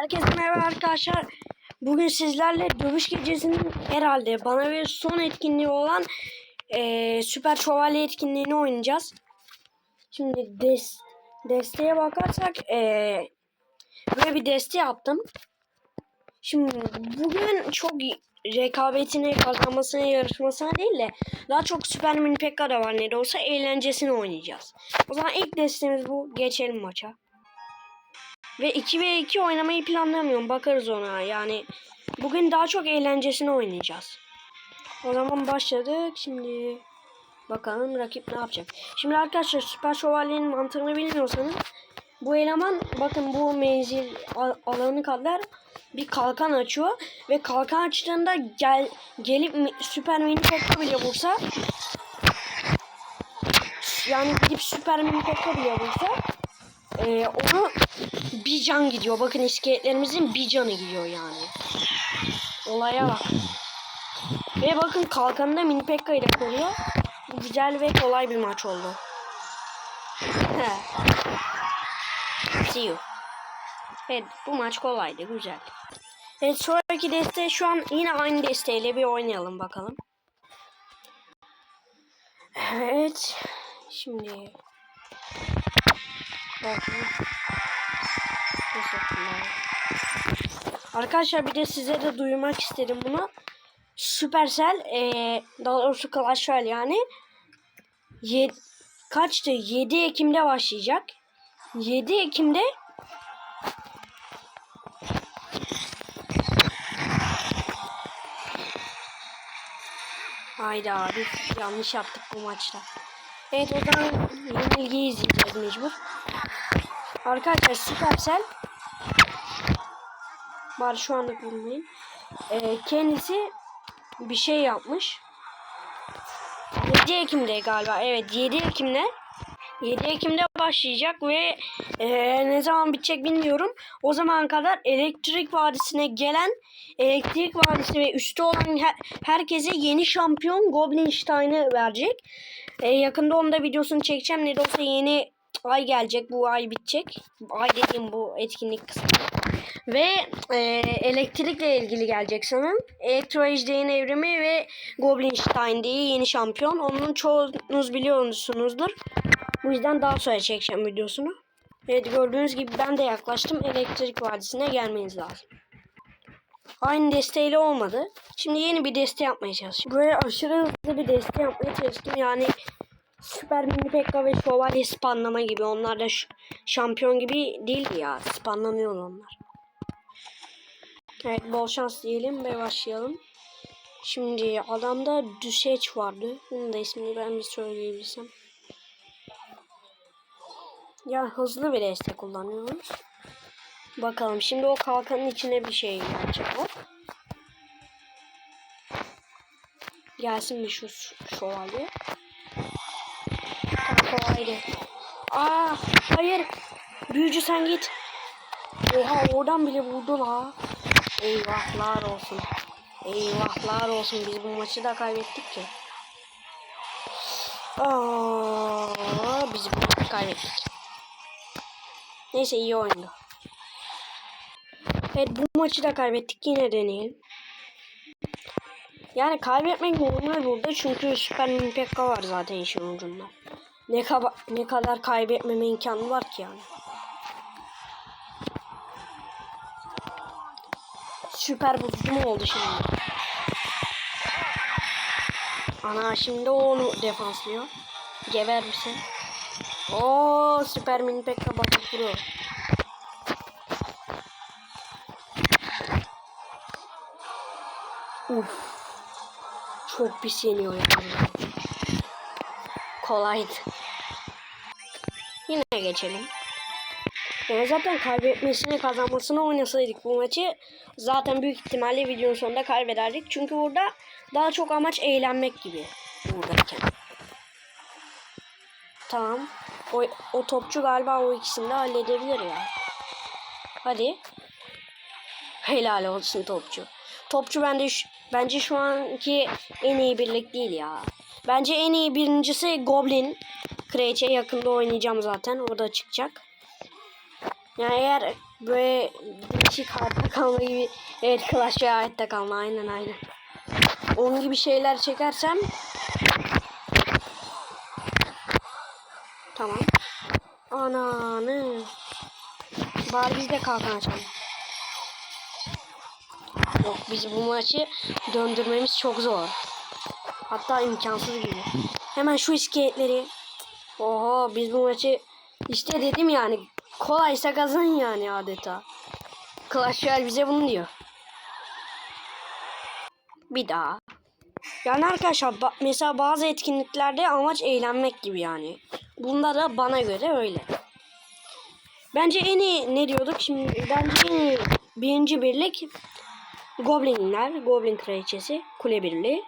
Herkese merhaba arkadaşlar. Bugün sizlerle dövüş gecesinin herhalde bana ve son etkinliği olan eee, Süper Şövalye etkinliğini oynayacağız. Şimdi des, desteğe bakarsak eee, böyle bir deste yaptım. Şimdi bugün çok rekabetine, kazanmasına, yarışmasına değil de daha çok Süper Mini Pekka da var ne de olsa eğlencesini oynayacağız. O zaman ilk destemiz bu. Geçelim maça. Ve 2 ve 2 oynamayı planlamıyorum. Bakarız ona. Yani bugün daha çok eğlencesini oynayacağız. O zaman başladık. Şimdi bakalım rakip ne yapacak. Şimdi arkadaşlar Süper Şövalye'nin mantığını bilmiyorsanız bu eleman bakın bu menzil al- alanı kadar bir kalkan açıyor ve kalkan açtığında gel gelip süper mini pekka bile vursa yani gidip süper mini pekka bile vursa ee, onu bir can gidiyor. Bakın iskeletlerimizin bir canı gidiyor yani. Olaya bak. Ve bakın kalkanında mini pekka ile koruyor. Güzel ve kolay bir maç oldu. See you. Evet bu maç kolaydı güzel. Evet sonraki deste şu an yine aynı desteğiyle bir oynayalım bakalım. Evet. Şimdi. Teşekkürler. Arkadaşlar bir de size de duyurmak istedim bunu. Supercell eee daha doğrusu Clash Royale yani yed, kaçtı? 7 Ekim'de başlayacak. 7 Ekim'de Hayda biz yanlış yaptık bu maçta. Evet o zaman yenilgiyi izleyeceğiz mecbur. Arkadaşlar Supercell Bari şu anda bulmayayım. Ee, kendisi bir şey yapmış. 7 Ekim'de galiba. Evet 7 Ekim'de 7 Ekim'de başlayacak ve ee, ne zaman bitecek bilmiyorum. O zaman kadar Elektrik Vadisi'ne gelen Elektrik Vadisi ve üstü olan her, herkese yeni şampiyon Goblin Stein'ı verecek. Ee, yakında onun da videosunu çekeceğim. Ne de olsa yeni ay gelecek. Bu ay bitecek. Ay dediğim bu etkinlik kısmı. Ve e, elektrikle ilgili gelecek sanırım. Elektro Ejder'in evrimi ve Goblin Stein diye yeni şampiyon. Onun çoğunuz biliyorsunuzdur. Bu yüzden daha sonra çekeceğim videosunu. Evet gördüğünüz gibi ben de yaklaştım. Elektrik Vadisi'ne gelmeniz lazım. Aynı desteğiyle olmadı. Şimdi yeni bir deste yapmaya çalışıyorum. Böyle aşırı hızlı bir deste yapmaya çalıştım. Yani Süper Mini Pekka ve Şövalye spanlama gibi. Onlar da şampiyon gibi değil ya. Spanlamıyor onlar. Evet bol şans diyelim ve başlayalım. Şimdi adamda Düseç vardı. Bunun da ismini ben bir söyleyebilsem. Ya hızlı bir deste kullanıyoruz. Bakalım şimdi o kalkanın içine bir şey gelecek o. Gelsin bir şu şövalye. Tamam kolaydı. Aa hayır. Büyücü sen git. Oha oradan bile vurdu la. Eyvahlar olsun. Eyvahlar olsun. Biz bu maçı da kaybettik ki. Aa, biz bu maçı kaybettik. Neyse iyi oyundu. Evet bu maçı da kaybettik. Yine deneyelim. Yani kaybetmek normal burada çünkü Süper Mini Pekka var zaten işin ucunda. Ne, kaba- ne kadar kaybetmeme imkanı var ki yani. Süper buzcu mu oldu şimdi? Ana şimdi onu defanslıyor. Geber misin? Oo süper mini pekka bakıp vuruyor. Uf. Çok pis yeniyor yani. Kolaydı. Yine geçelim. Yani zaten kaybetmesini kazanmasını oynasaydık bu maçı zaten büyük ihtimalle videonun sonunda kaybederdik. Çünkü burada daha çok amaç eğlenmek gibi buradayken. Tamam. O, o topçu galiba o ikisini de halledebilir ya. Hadi. Helal olsun topçu. Topçu bende bence şu anki en iyi birlik değil ya. Bence en iyi birincisi Goblin. Kraliçe yakında oynayacağım zaten. O da çıkacak. Yani eğer böyle değişik hayatta kalma gibi evet Clash ve hayatta kalma aynen aynen. Onun gibi şeyler çekersem Tamam. Ananı. Bari biz de kalkan açalım. Yok biz bu maçı döndürmemiz çok zor. Hatta imkansız gibi. Hemen şu iskeletleri. Oho biz bu maçı işte dedim yani kolaysa kazan yani adeta. Clash Royale bize bunu diyor. Bir daha. Yani arkadaşlar mesela bazı etkinliklerde amaç eğlenmek gibi yani. Bunda da bana göre öyle. Bence en iyi ne diyorduk şimdi bence en iyi birinci birlik Goblinler, Goblin Kraliçesi, Kule Birliği.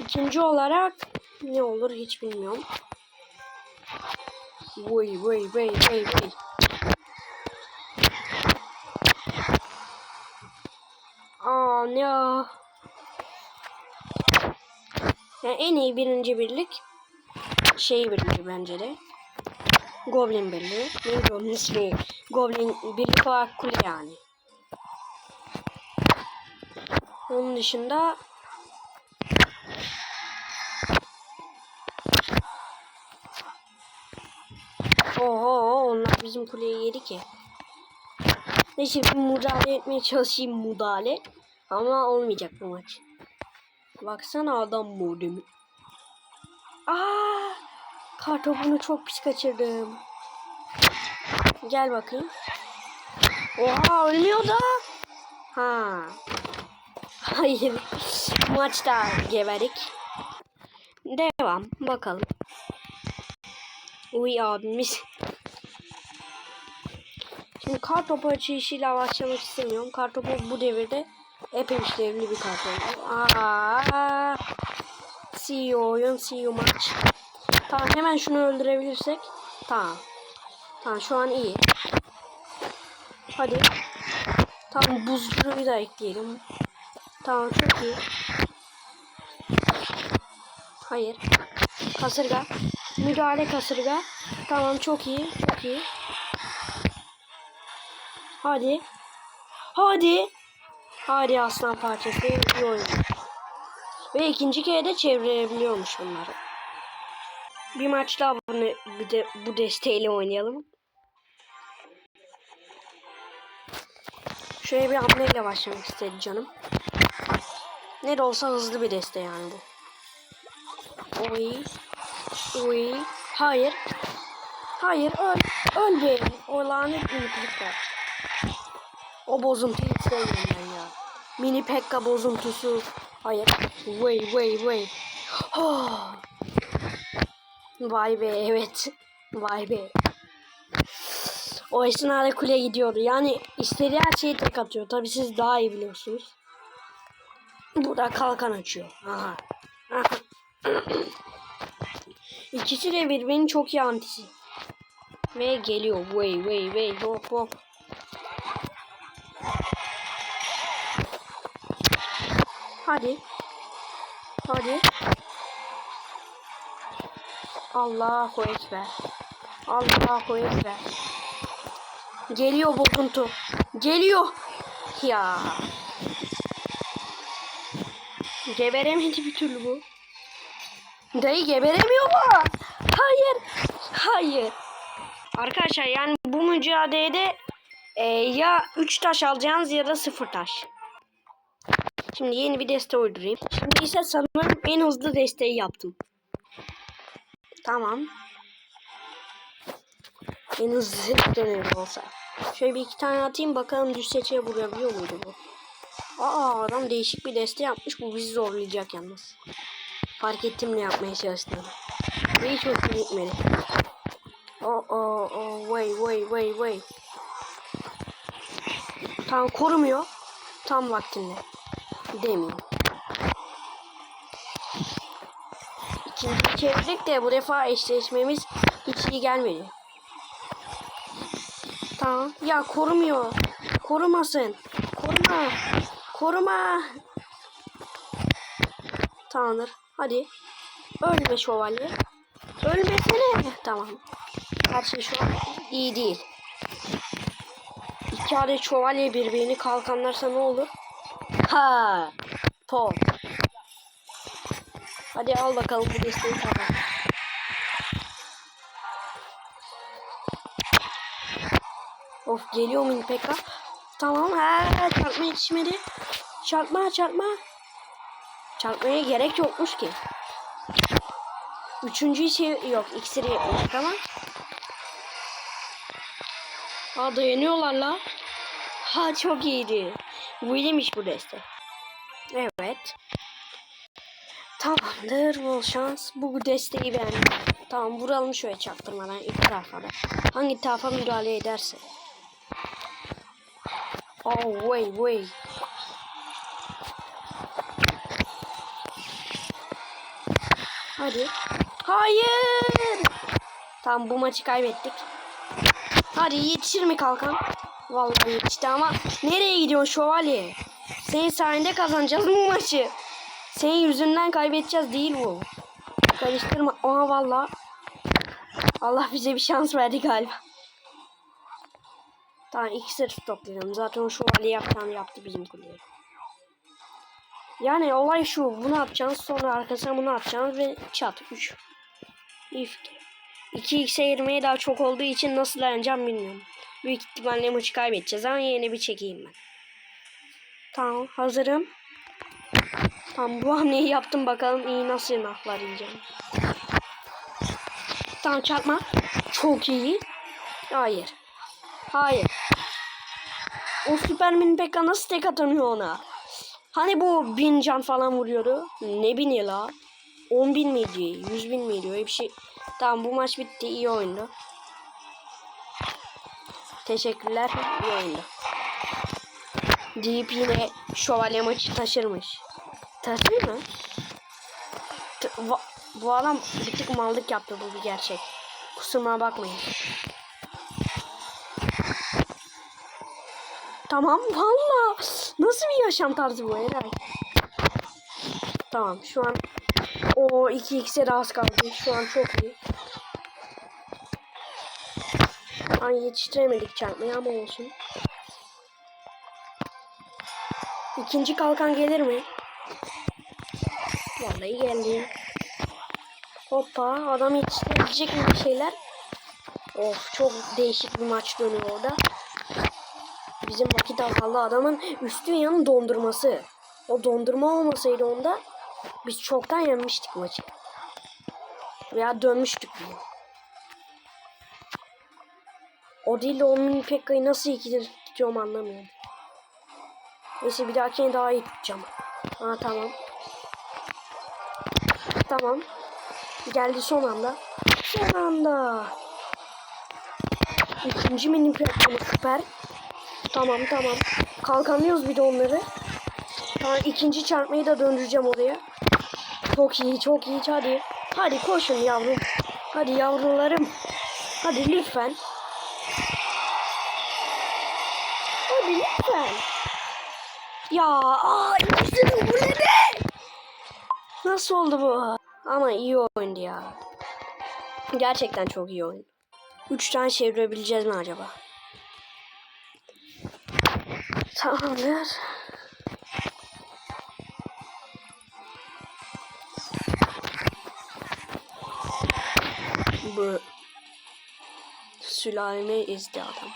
İkinci olarak ne olur hiç bilmiyorum. Vay vay vay vay vay. Aa ne ya? Yani en iyi birinci birlik şey birliği bence de. Goblin birliği. Neydi onun ismi? Goblin birlik olarak kule yani. Onun dışında Oho onlar bizim kuleyi yedi ki. Neyse bir müdahale etmeye çalışayım müdahale. Ama olmayacak bu maç. Baksana adam modemi. Aa! Kartopunu çok pis kaçırdım. Gel bakayım. Oha ölmüyor da. Ha. Hayır. Maçta geberik. Devam. Bakalım. Uy abimiz. Şimdi kartopu açışıyla başlamak istemiyorum. Kartopu bu devirde epey işlevli bir kartopu. Aa. CEO oyun, CEO maç. Tamam hemen şunu öldürebilirsek. Tamam. Tamam şu an iyi. Hadi. Tamam buzcuyu da ekleyelim. Tamam çok iyi. Hayır. Kasırga. Müdahale kasırga. Tamam çok iyi. Çok iyi. Hadi. Hadi. Hadi aslan parçası. İyi oyun. Ve ikinci kere de çevirebiliyormuş bunları. Bir maç daha bunu bir de bu desteğiyle oynayalım. Şöyle bir hamleyle başlamak istedi canım. Ne de olsa hızlı bir deste yani bu. Oy. Oy. Hayır. Hayır öl. Öl be. O lanet miniklik var. O bozuntuyu hiç sevmiyorum ben ya. Mini Pekka bozuntusu. Hayır. Way way way. Oh. Vay be evet. Vay be. O esnada kule gidiyordu. Yani istediği her şeyi tek atıyor. Tabi siz daha iyi biliyorsunuz. Burada kalkan açıyor. Aha. Aha. İkisi de birbirinin çok iyi antisi. Ve geliyor. Way way way hop hop. Hadi. Hadi. Allahu Ekber. Allahu Ekber. Geliyor bozuntu. Geliyor. Ya. Geberemedi bir türlü bu. Dayı geberemiyor mu? Hayır. Hayır. Arkadaşlar yani bu mücadelede e, ya 3 taş alacaksınız ya da 0 taş. Şimdi yeni bir deste uydurayım. Şimdi ise sanırım en hızlı desteği yaptım. Tamam. En hızlı dönemi olsa. Şöyle bir iki tane atayım bakalım düz seçeye vurabiliyor muydu bu? Aa adam değişik bir deste yapmış. Bu bizi zorlayacak yalnız. Fark ettim ne yapmaya çalıştığını. Ve hiç hoşuma gitmedi. Oh oh oh way way way way. Tam korumuyor. Tam vaktinde. Demeyeyim. İkinci çevirdik de bu defa eşleşmemiz hiç iyi gelmedi. Tamam. Ya korumuyor. Korumasın. Koruma. Koruma. Tamamdır. Hadi. Ölme şövalye. Ölmesene. Tamam. Her şey şu an iyi değil. iki adet şövalye birbirini kalkanlarsa ne olur? Ha, po. Hadi al bakalım bu desteği kapat. Of geliyor mu Pekka? Tamam ha çarpma yetişmedi. Çarpma çarpma. Çarpmaya gerek yokmuş ki. Üçüncü şey yok iksiri yetmiş tamam. Ha dayanıyorlar la. Ha çok iyiydi. Bu iyiymiş bu deste. Evet. Tamamdır bol şans. Bu desteği beğendim. Tamam vuralım şöyle çaktırmadan iki tarafa da. Hangi tarafa müdahale ederse. Oh way way. Hadi. Hayır. Tamam bu maçı kaybettik. Hadi yetişir mi kalkan? Vallahi yetişti ama nereye gidiyorsun şövalye? Senin sayende kazanacağız bu maçı. Senin yüzünden kaybedeceğiz değil bu. Karıştırma. Oha valla. Allah bize bir şans verdi galiba. Tamam iki sırf toplayalım. Zaten şövalye yapacağını yaptı bizim kuleye. Yani olay şu. Bunu atacağız. Sonra arkasına bunu atacağız ve çat. 3. İyi fikir. 2x'e girmeye daha çok olduğu için nasıl dayanacağım bilmiyorum. Büyük ihtimalle maçı kaybedeceğiz ama yeni bir çekeyim ben. Tamam hazırım. Tamam bu hamleyi yaptım bakalım iyi nasıl naklar yiyeceğim. Tamam çarpma. Çok iyi. Hayır. Hayır. O Superman Pekka nasıl tek atamıyor ona? Hani bu bin can falan vuruyordu. Ne bini la? 10 bin miydi? 100 bin miydi? Öyle bir şey. Tamam bu maç bitti. İyi oyundu. Teşekkürler. İyi oyundu. Deyip yine şövalye maçı taşırmış. Taşır mı? T- bu adam bir tık mallık yaptı bu bir gerçek. Kusuruma bakmayın. Tamam valla. Nasıl bir yaşam tarzı bu Eray? Tamam şu an o 2x'e de az kaldı. Şu an çok iyi. Ay yetiştiremedik çarpmayı ama olsun. İkinci kalkan gelir mi? Vallahi geldi. Hoppa adam yetiştirebilecek mi bir şeyler? Of çok değişik bir maç dönüyor orada. Bizim vakit hatalı adamın üstün yanı dondurması. O dondurma olmasaydı onda biz çoktan yenmiştik maçı. Veya dönmüştük bile. O değil de onun Pekka'yı nasıl ikidir tutuyorum anlamıyorum. Neyse bir dahakine daha iyi tutacağım. Ha tamam. Tamam. Geldi son anda. Son anda. İkinci mini Pekka'mı süper. Tamam tamam. Kalkamıyoruz bir de onları. Tamam ikinci çarpmayı da döndüreceğim oraya. Çok iyi çok iyi hadi. Hadi koşun yavrum. Hadi yavrularım. Hadi lütfen. Hadi lütfen. Ya aa ikisini bu ne be? Nasıl oldu bu? Ama iyi oyundu ya. Gerçekten çok iyi oyun. Üç tane çevirebileceğiz mi acaba? Tamamdır. Bu sülalemi izdi adam.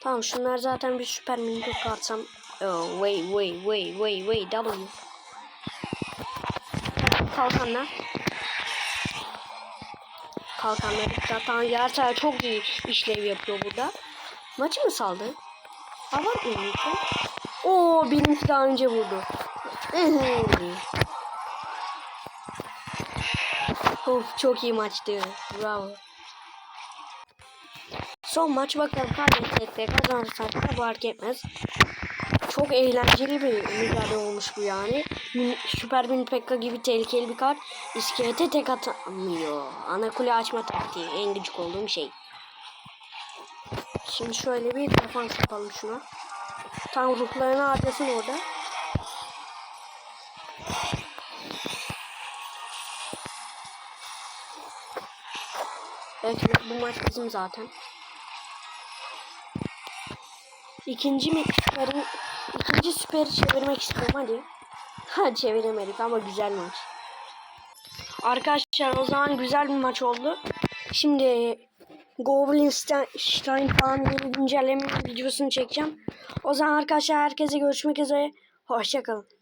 Tamam şunlar zaten bir süper mini katsam. Oh, wait wait wait wait wait W. Kalkanlar. Kalkanlar zaten yer çok iyi işlev yapıyor burada. Maçı mı saldı? Hava lütfen? Oo benimki daha önce vurdu. of çok iyi maçtı. Bravo. Son maç bakalım kaybetsek kazanırsak da fark etmez. Çok eğlenceli bir mücadele olmuş bu yani. Süper Bin Pekka gibi tehlikeli bir kart iskelete tek atamıyor. Ana kule açma taktiği en gıcık olduğum şey. Şimdi şöyle bir defans yapalım şuna. Tam ruhlarını harcasın orada. Evet bu maç bizim zaten. ikinci mi süperin ikinci süperi çevirmek istiyorum hadi. Ha çeviremedik ama güzel maç. Arkadaşlar o zaman güzel bir maç oldu. Şimdi Goblin Stein falan yeni güncelleme videosunu çekeceğim. O zaman arkadaşlar herkese görüşmek üzere. Hoşçakalın.